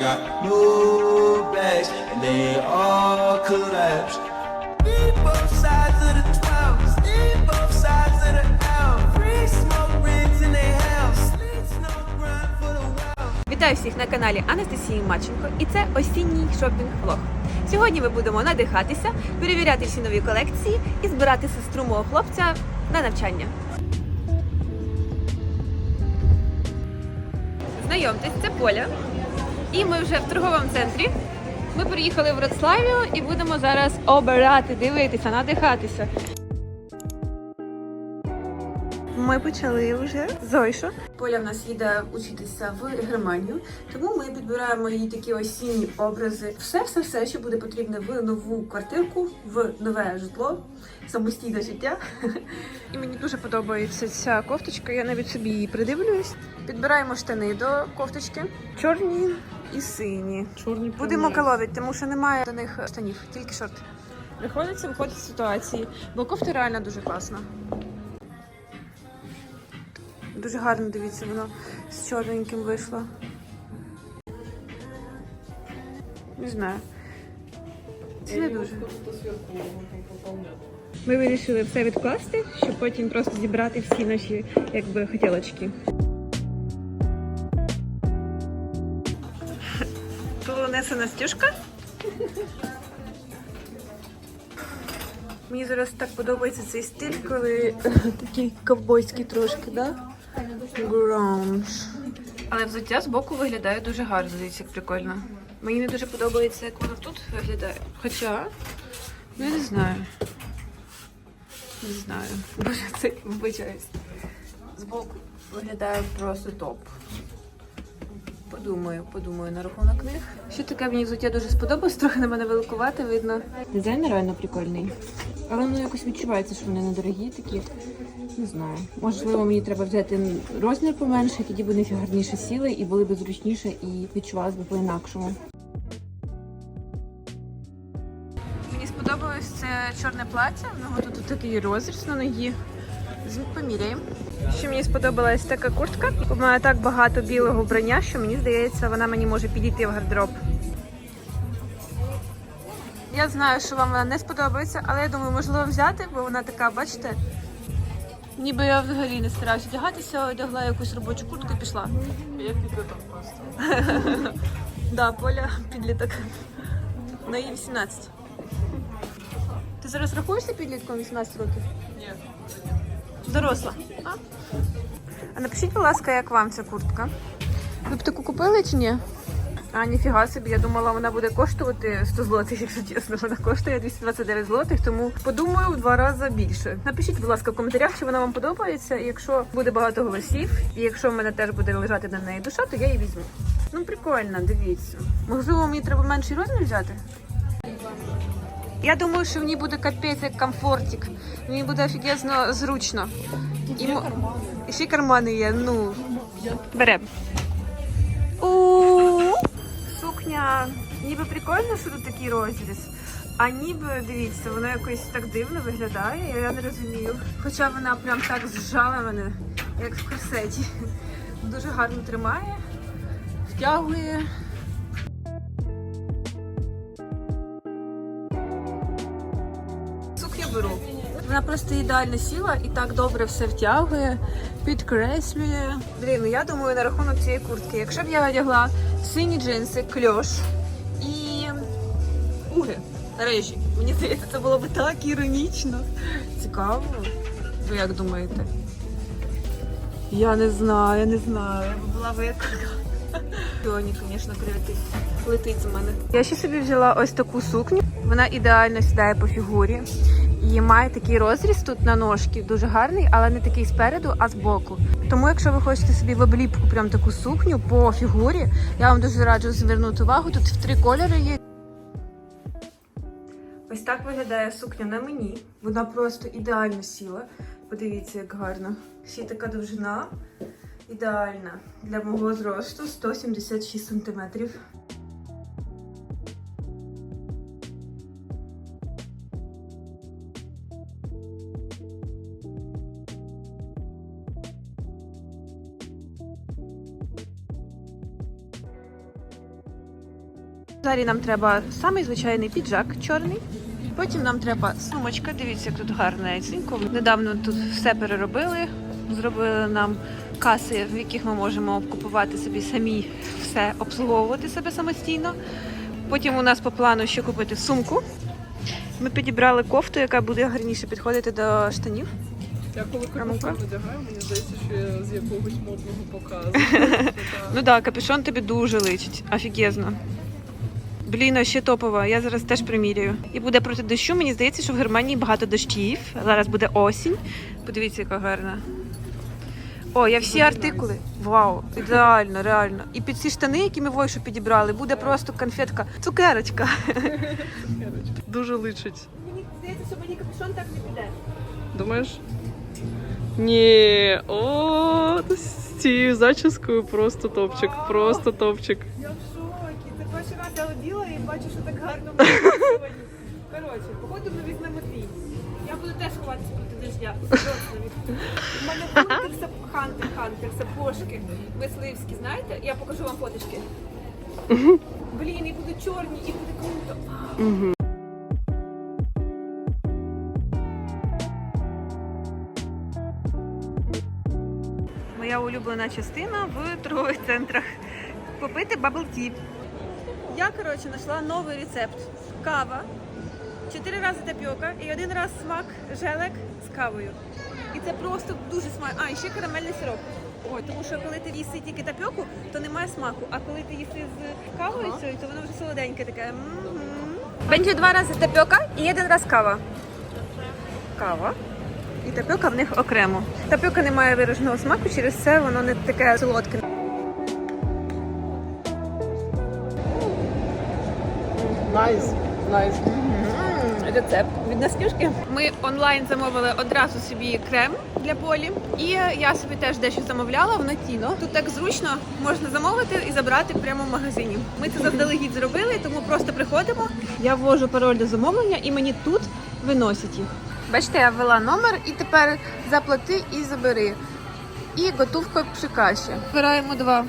got new bags and they all collapsed. Need both sides of the 12, need both sides of the L. Free smoke rings in their house. Sleets no grind for the well. Вітаю всіх на каналі Анастасії Маченко, і це осінній шопінг-влог. Сьогодні ми будемо надихатися, перевіряти всі нові колекції і збирати сестру мого хлопця на навчання. Знайомтесь, це Поля. І ми вже в торговому центрі. Ми приїхали в Вроцлавію і будемо зараз обирати, дивитися, надихатися. Ми почали вже Зойшу. Поля в нас їде учитися в Германію, тому ми підбираємо їй такі осінні образи. Все, все, все, що буде потрібне в нову квартирку, в нове житло, самостійне життя. І мені дуже подобається ця кофточка. Я навіть собі її придивлююсь. Підбираємо штани до кофточки, чорні і сині. Чорні Будемо коловити, тому що немає до них штанів, тільки шорти. Приходиться виходити з ситуації, бо кофта реально дуже класна. Дуже гарно дивіться, воно з чорненьким вийшло. Не знаю. Це не дуже. Ми вирішили все відкласти, щоб потім просто зібрати всі наші якби хотілочки. Полонеса Настюшка. Мені зараз так подобається цей стиль, коли такий ковбойський трошки, да? Гранж. Але взуття з боку виглядає дуже гарно, дивіться, як прикольно. Мені не дуже подобається, як воно тут виглядає. Хоча, ну я не знаю. Не знаю. Боже, це вибачаюсь. Збоку виглядає просто топ. Подумаю, подумаю на рахунок них. Що таке мені взуття дуже сподобалось, трохи на мене великувати, видно. Дизайн реально прикольний. Але воно якось відчувається, що вони недорогі такі. Не знаю. Можливо, мені треба взяти розмір поменше, тоді б вони гарніше сіли і були б зручніше і відчувалися б по-інакшому. Мені сподобалось це чорне плаття. В нього тут такий розріз на ногі. Поміряємо. Ще мені сподобалась така куртка. У мене так багато білого вбрання, що мені здається, вона мені може підійти в гардероб. Я знаю, що вам вона не сподобається, але я думаю, можливо взяти, бо вона така, бачите, ніби я взагалі не стараюся одягатися, одягла якусь робочу куртку і пішла. Я підліток просто. Да, Поля підліток. На їй 18. Ти зараз рахуєшся підлітком 18 років? Ні. Доросла. А? а напишіть, будь ласка, як вам ця куртка? Ви б таку купили чи ні? А, ніфіга собі, я думала, вона буде коштувати 100 злотих, якщо чесно. Вона коштує 229 злотих, тому подумаю в два рази більше. Напишіть, будь ласка, в коментарях, чи вона вам подобається. І якщо буде багато голосів, і якщо в мене теж буде лежати на неї душа, то я її візьму. Ну, прикольно, дивіться. Можливо, мені треба менший розмір взяти? Я думаю, що в ній буде капець як комфортик. Мені буде офігезно зручно. І, мо- і ще й кармани є. Ну, берем. У Сукня. Ніби прикольно, що тут такий розріз. А ніби, дивіться, воно якось так дивно виглядає, я не розумію. Хоча вона прям так зжала мене, як в корсеті. Дуже гарно тримає, втягує. Беру. Вона просто ідеально сіла і так добре все втягує, підкреслює. Блін, ну я думаю на рахунок цієї куртки. Якщо б я одягла сині джинси, кльош і уги режі, мені здається, це було б так іронічно. Цікаво. Ви як думаєте? Я не знаю, я не знаю. Була виклика. Сьогодні, звісно, прилетить. Летить з мене. Я ще собі взяла ось таку сукню. Вона ідеально сідає по фігурі. І має такий розріз тут на ножки, дуже гарний, але не такий спереду, а збоку. Тому, якщо ви хочете собі в обліпку прям таку сукню по фігурі, я вам дуже раджу звернути увагу. Тут в три кольори є. Ось так виглядає сукня на мені. Вона просто ідеально сіла. Подивіться, як гарно. Ще така довжина. Ідеальна для мого зросту 176 сантиметрів. Далі нам треба самий звичайний піджак чорний. Потім нам треба сумочка. Дивіться, як тут гарненько. Недавно тут все переробили. Зробили нам каси, в яких ми можемо купувати собі самі все, обслуговувати себе самостійно. Потім у нас по плану ще купити сумку. Ми підібрали кофту, яка буде гарніше підходити до штанів. Я коли капюшон надягаю, мені здається, що я з якогось модного показу. Ну так, капюшон тобі дуже личить. Офігезно. Блін, а ще топова. Я зараз теж приміряю. І буде проти дощу. Мені здається, що в Германії багато дощів. Зараз буде осінь. Подивіться, яка гарна. О, я всі артикули. Вау, ідеально, реально. І під ці штани, які ми войшу підібрали, буде просто конфетка. Цукерочка. Дуже личить. Мені здається, що мені капюшон так не піде. Думаєш? Ні, о, з цією зачіскою просто топчик, просто топчик. Я в перший раз я оділа і бачу, що так гарно сьогодні. Коротше, походу ми візьмемо твій. Я буду теж ховатися проти дождя. У мене хантер, сап- хантер, хантер, сапожки мисливські, знаєте? Я покажу вам фоточки. Блін, і будуть чорні, і буде круто. Моя улюблена частина в торгових центрах. Попити bubble tea. Я, коротше, знайшла новий рецепт. Кава, чотири рази тапіока і один раз смак желек з кавою. І це просто дуже смачно. А, і ще карамельний сироп. Ой, тому що коли ти їси тільки тапіоку, то немає смаку. А коли ти їси з кавою, цією, то воно вже солоденьке таке. Бенджі два рази тапіока і один раз кава. Кава. І тапіока в них окремо. Тапіока не має вираженого смаку, через це воно не таке солодке. Найс, найс. Рецепт від Настюшки. Ми онлайн замовили одразу собі крем для полі. І я собі теж дещо замовляла в Натіно. Тут так зручно можна замовити і забрати прямо в магазині. Ми це заздалегідь зробили, тому просто приходимо. Я ввожу пароль до замовлення і мені тут виносять їх. Бачите, я ввела номер і тепер заплати і забери. І готовка при каші. Вибираємо два.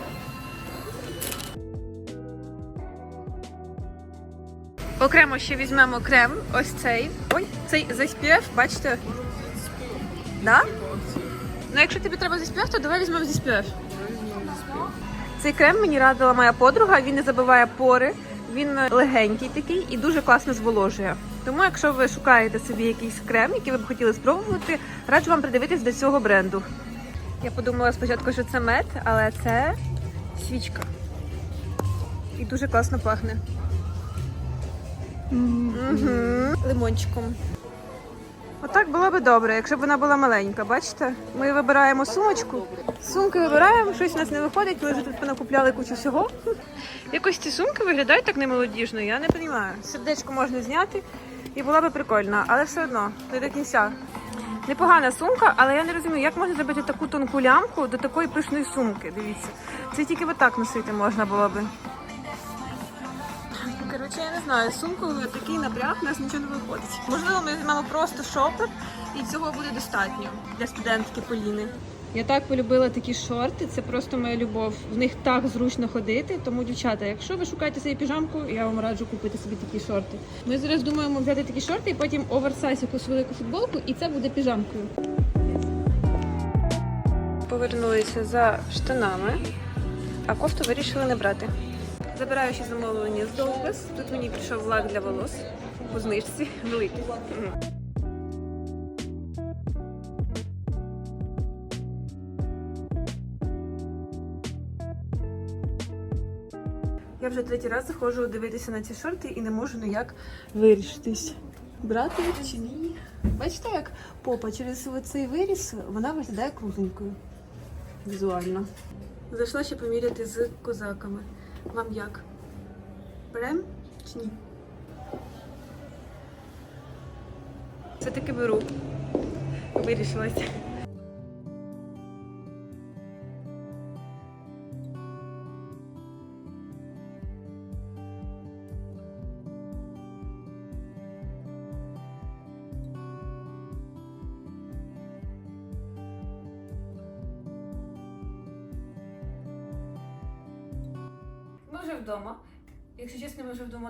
Окремо ще візьмемо крем, ось цей. Ой, цей з бачите? Да? Ну, якщо тобі треба з SPF, то давай візьмемо з SPF. Цей крем мені радила моя подруга, він не забиває пори, він легенький такий і дуже класно зволожує. Тому, якщо ви шукаєте собі якийсь крем, який ви б хотіли спробувати, раджу вам придивитись до цього бренду. Я подумала спочатку, що це мед, але це свічка. І дуже класно пахне. Лимончиком. Отак було би добре, якщо б вона була маленька. Бачите? Ми вибираємо сумочку. Сумки вибираємо, щось у нас не виходить, ми вже тут понакупляли кучу всього. Якось ці сумки виглядають так немолодіжно, я не розумію. Сердечко можна зняти і була би прикольна, але все одно, не до кінця. Непогана сумка, але я не розумію, як можна зробити таку тонку лямку до такої пишної сумки. Дивіться. Це тільки отак носити можна було би. Коротше, я не знаю, сумкою такий напряг, у нас нічого не виходить. Можливо, ми візьмемо просто шопер, і цього буде достатньо для студентки Поліни. Я так полюбила такі шорти, це просто моя любов. В них так зручно ходити. Тому, дівчата, якщо ви шукаєте собі піжамку, я вам раджу купити собі такі шорти. Ми зараз думаємо взяти такі шорти і потім оверсайз якусь велику футболку, і це буде піжамкою. Повернулися за штанами, а кофту вирішили не брати. Забираю ще замовлення з Довгас. Тут мені прийшов лак для волос по знижці великий. Я вже третій раз заходжу дивитися на ці шорти і не можу ніяк вирішитись. Брати чи ні? Бачите, як попа через цей виріс вона виглядає кругленькою візуально. Зайшла ще поміряти з козаками. Вам як? Берем чи ні? Все-таки беру. Вирішилася.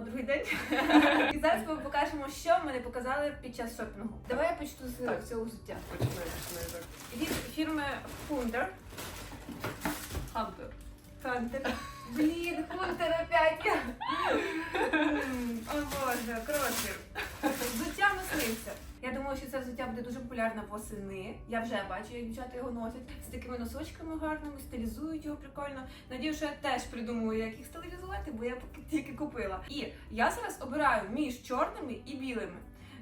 Вдома другий день. І зараз ми покажемо, що ми не показали під час шопінгу. Давай я почну з Так. цього взуття. Починай, починай так. Від фірми Фундер. Хантер. Хантер. Блін, Хунтер опять. О боже, коротше. Взуття мисливця. Я думаю, що це взуття буде дуже популярне восени. Я вже бачу, як дівчата його носять з такими носочками гарними, стилізують його прикольно. Надію, що я теж придумаю, як їх стилізувати, бо я поки тільки купила. І я зараз обираю між чорними і білими.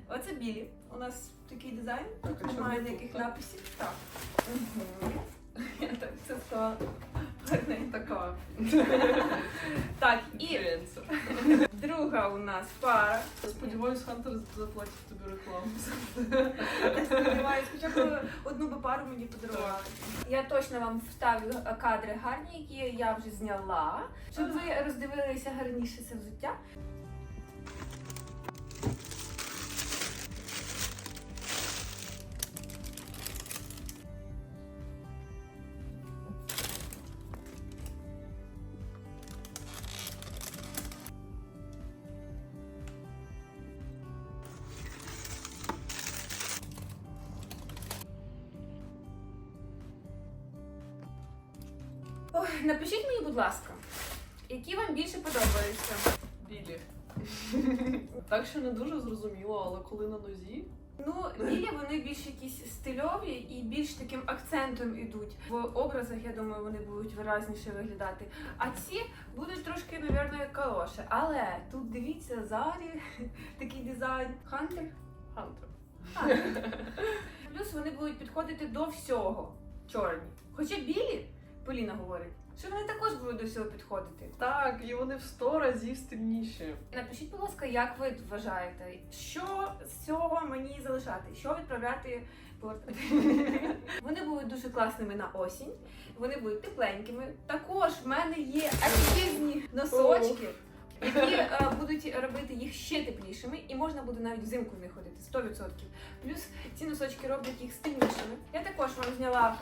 Оце білі. У нас такий дизайн. Тут немає ніяких написів. Так. Мгм. Я так це сказала. Гарненько. Така. Так, і друга у нас пара. Сподіваюсь, Хантер заплатить тобі рекламу. Я сподіваюсь, хоча б одну би пару мені подарували. Я точно вам вставлю кадри гарні, які я вже зняла, щоб ви роздивилися гарніше це взуття. Ой, напишіть мені, будь ласка, які вам більше подобаються. Білі. Так що не дуже зрозуміло, але коли на нозі, Ну, білі вони більш якісь стильові і більш таким акцентом ідуть. В образах, я думаю, вони будуть виразніше виглядати. А ці будуть трошки, мабуть, як калоші. Але тут дивіться, ззаді такий дизайн. Хантер. Хантер. Хантер. Плюс вони будуть підходити до всього чорні. Хоча білі, Поліна говорить, що вони також будуть до всього підходити. Так, і вони в 100 разів стильніші. Напишіть, будь ласка, як ви вважаєте, що з цього мені залишати, що відправляти повертати? Вони будуть дуже класними на осінь, вони будуть тепленькими. Також в мене є акцизні носочки. Які е, будуть робити їх ще теплішими, і можна буде навіть взимку в них ходити 100%. Плюс ці носочки роблять їх стильнішими. Я також вам зняла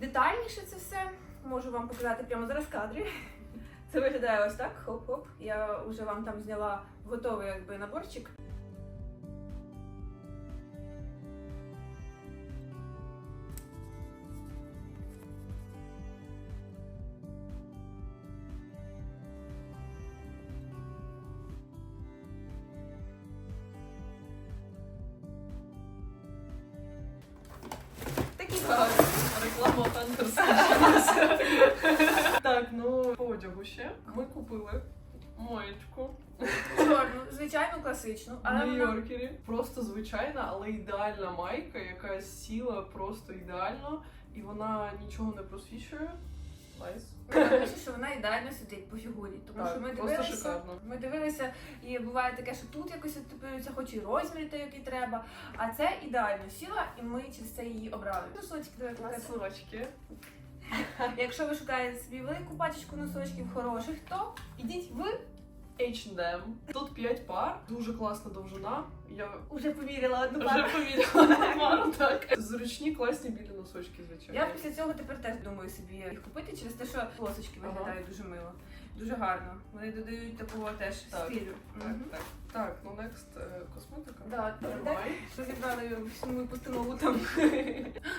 детальніше це все. Можу вам показати прямо зараз кадри. Це виглядає ось так. Хоп-хоп. Я вже вам там зняла готовий якби наборчик. Реклама Хантер скінчилася. Так, ну по одягу ще. Ми купили моєчку чорну, звичайно, класичну, але вона Нью-Йоркері. Просто звичайна, але ідеальна майка, яка сіла просто ідеально, і вона нічого не просвічує. Найс. Вона пише, що вона ідеально сидить по фігурі. Тому Так, що ми просто дивилися, шикарно. ми дивилися, і буває таке, що тут якось відтопилюється, хоч і розмір той, який треба. А це ідеально сіла, і ми через це її обрали. Носочки давай покажемо. Носочки. Якщо ви шукаєте собі велику пачечку носочків хороших, то ідіть в H&M. Тут 5 пар, дуже класна довжина. Я уже поміряла одну вже пару. поміряла на пару, так. Зручні, класні білі носочки, звичайно. Я після цього тепер теж думаю собі їх купити через те, що полосочки Ага. виглядають дуже мило. Дуже гарно. Вони додають такого теж Так, стилю. Так, Мгм. так. Так, ну next е, косметика. Да, Давай. Що зібрали всю мою постанову там.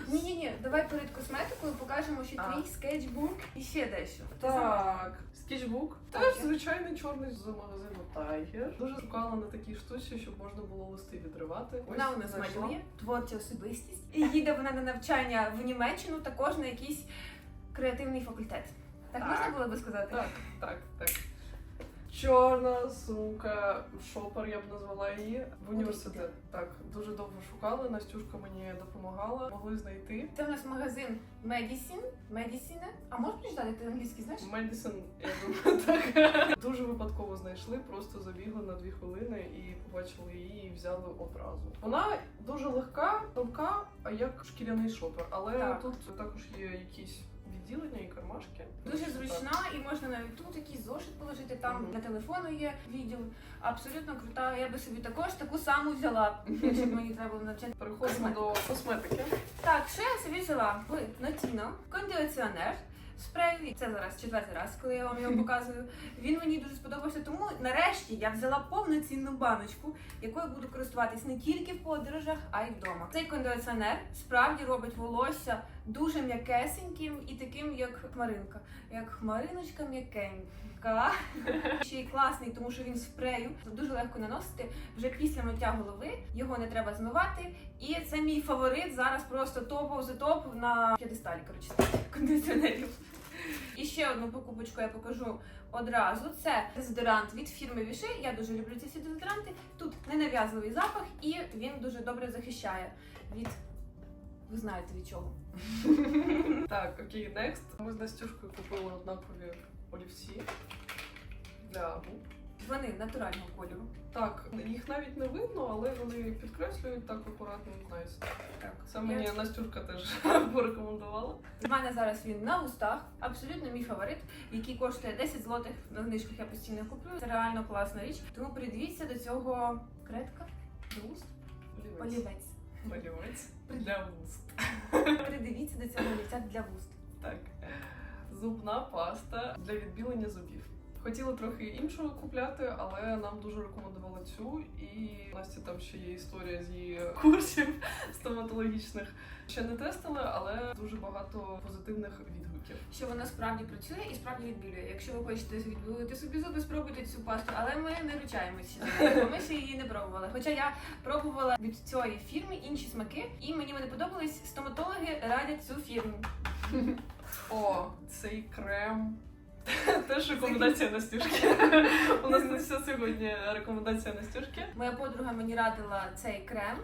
Ні, давай перед косметикою покажемо, А. твій скетчбук і ще дещо. Так, скетчбук. Теж звичайний чорний з магазину Tiger. Дуже шукала на такій штуці, щоб можна було листи відривати. Вона у нас знайшла. малює, творча особистість. І їде вона на навчання в Німеччину, також на якийсь креативний факультет. Так, Так. можна було би сказати? Так, так, так. Чорна сумка, шопер, я б назвала її в університет. Так, дуже довго шукали. Настюшка мені допомагала, могли знайти. Це у нас магазин Medicine, Medicine. А можеш прочитати, ти англійський знаєш? Медисон, я думаю, так. Дуже випадково знайшли, просто забігли на дві хвилини і побачили її і взяли одразу. Вона дуже легка, тонка, а як шкіряний шопер, але Так. тут також є якісь відділення і кармашки. Дуже зручна і можна навіть тут якийсь зошит положити. Там Мгм. для телефону є відділ. Абсолютно крута. Я би собі також таку саму взяла, якщо б мені треба було навчати. Переходимо до косметики. Так, що я собі взяла? Notino кондиціонер спрею. Це зараз четвертий раз, коли я вам його показую. Він мені дуже сподобався. Тому нарешті я взяла повноцінну баночку, якою буду користуватись не тільки в подорожах, а й вдома. Цей кондиціонер справді робить волосся дуже м'якесеньким і таким, як хмаринка. Як хмариночка м'якенька. Ще й класний, тому що він спрею дуже легко наносити. Вже після миття голови його не треба змивати. І це мій фаворит зараз просто топов за топ на п'єдесталі, коротше, кондиціонерів. І ще одну покупочку я покажу одразу. Це дезодорант від фірми Віши. Я дуже люблю ці всі дезодоранти. Тут ненав'язливий запах, і він дуже добре захищає від. Ви знаєте від чого. Так, окей, next. Ми з Настюшкою купили однакові олівці для губ. Вони натурального кольору. Так, їх навіть не видно, але вони підкреслюють так акуратно найс. Так. Це мені Я- Настюшка теж порекомендувала. У мене зараз він на устах, абсолютно мій фаворит, який коштує 10 злотих на знижках. Я постійно куплю. Це реально класна річ. Тому придивіться до цього кредка до уст. Олівець. Олівець. Олівець для вуст. Придивіться до цього олівця для вуст. Так. Зубна паста для відбілення зубів. Хотіла трохи іншого купляти, але нам дуже рекомендували цю. І у Насті там ще є історія з її курсів стоматологічних. Ще не тестили, але дуже багато позитивних відгуків. Що вона справді працює і справді відбілює. Якщо ви хочете відбілити собі зуби, спробуйте цю пасту, але ми не ручаємося, бо ми ще її не пробували. Хоча я пробувала від цієї фірми інші смаки, і мені вони подобались. Стоматологи радять цю фірму. О, цей крем. Теж рекомендація Настюшки. У нас не все сьогодні рекомендація Настюшки. Моя подруга мені радила цей крем,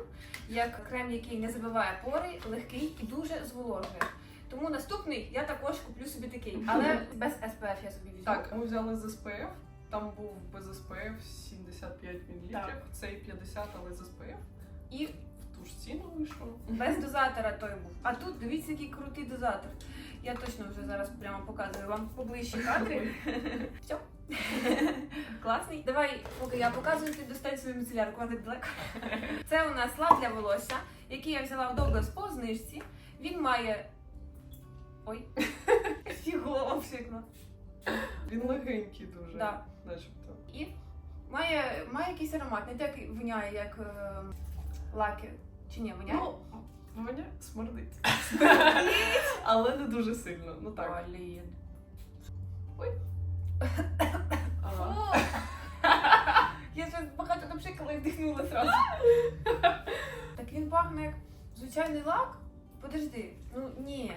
як крем, який не забиває пори, легкий і дуже зволожує. Тому наступний я також куплю собі такий, але без SPF я собі візьму. Так, ми взяли з SPF. Там був без SPF 75 мл, Так. цей 50, але з SPF. І ту ж ціну вийшло. без дозатора той був. А тут дивіться, який крутий дозатор. Я точно вже зараз прямо показую вам поближчі кадри. Все. Класний. Давай, поки я показую, ти достань свою міцелярку, а не далеко. Це у нас лак для волосся, який я взяла в Douglas по знижці. Він має. Ой, голова пшикнула. Він легенький дуже, Да. начебто. І має, має якийсь аромат, не так воняє, як е, лаки. Чи ні, воняє? Ну, Воня смердить. Але не дуже сильно. Ну так. Блін. Ага. О! Я щось багато напшикала і вдихнула зразу. Так він пахне як звичайний лак? Подожди, ну ні.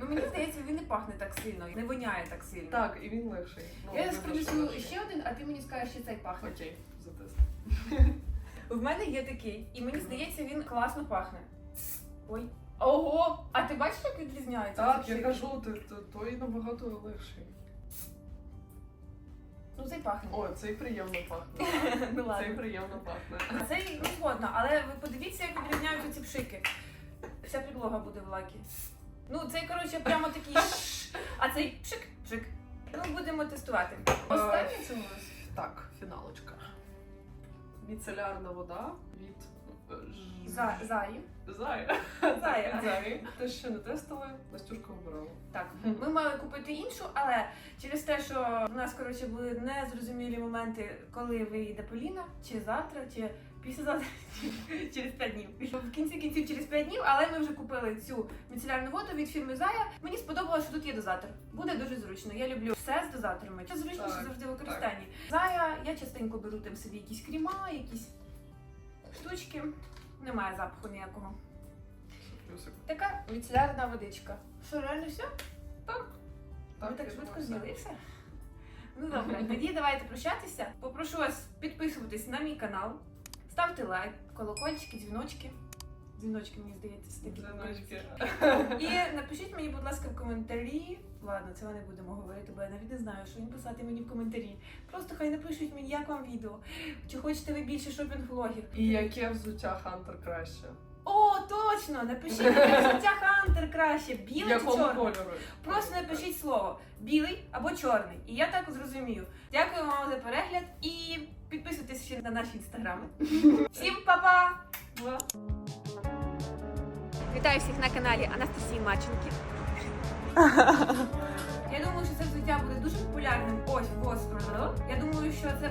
Ну мені здається, він не пахне так сильно, не воняє так сильно. Так, і він легший. Ну, Я легший. ще один, а ти мені скажеш, що цей пахне. Окей, тест. В мене є такий, і мені здається, він класно пахне. Ой. Ого! А ти бачиш, як відрізняється? Так, я кажу, ти- ти- той набагато легший. Ну цей пахне. О, цей приємно пахне. Ну ладно. Цей приємно пахне. Цей не згодна, але ви подивіться, як відрізняються ці пшики. Вся підлога буде в лакі. Ну, цей, коротше, прямо такий. шш, А цей пшик, пшик. Ну, будемо тестувати. Останнє це у нас. Так, фіналочка. Міцелярна вода від е, За, заї. Зая. Зая. Заї. Те що не тестили, Настюшка вибирала. Так, ми мали купити іншу, але через те, що в нас коротше були незрозумілі моменти, коли виїде Поліна, чи завтра, чи чи через 5 днів. В кінці кінців через 5 днів, але ми вже купили цю міцелярну воду від фірми Зая. Мені сподобалося, що тут є дозатор. Буде дуже зручно. Я люблю все з дозаторами. Це зручніше Так, завжди в використанні. Зая, я частенько беру там собі якісь кріма, якісь штучки. Немає запаху ніякого. Плюсик. Така міцелярна водичка. Що, реально все? Так. Ви так швидко зняли все? Ну добре, тоді давайте прощатися. Попрошу вас підписуватись на мій канал, ставте лайк, колокольчики, дзвіночки. Дзвіночки, мені здається, це такі. Дзвіночки. І напишіть мені, будь ласка, в коментарі. Ладно, ми не будемо говорити, бо я навіть не знаю, що їм писати мені в коментарі. Просто хай напишуть мені, як вам відео. Чи хочете ви більше шопінг-влогів? І яке взуття Хантер краще? Точно! Напишіть, яке взуття Хантер краще, біле чи чорне? кольору? Просто напишіть слово білий або чорний, і я так зрозумію. Дякую вам за перегляд і підписуйтесь ще на наші інстаграми. Всім па-па! Вітаю всіх на каналі Анастасії Маченки. Я думаю, що це взуття буде дуже популярним. Ось Воспродо. Я думаю, що це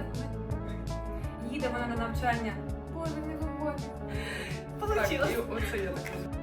їде вона на навчання. Боже, не говорю. Так, і оце я так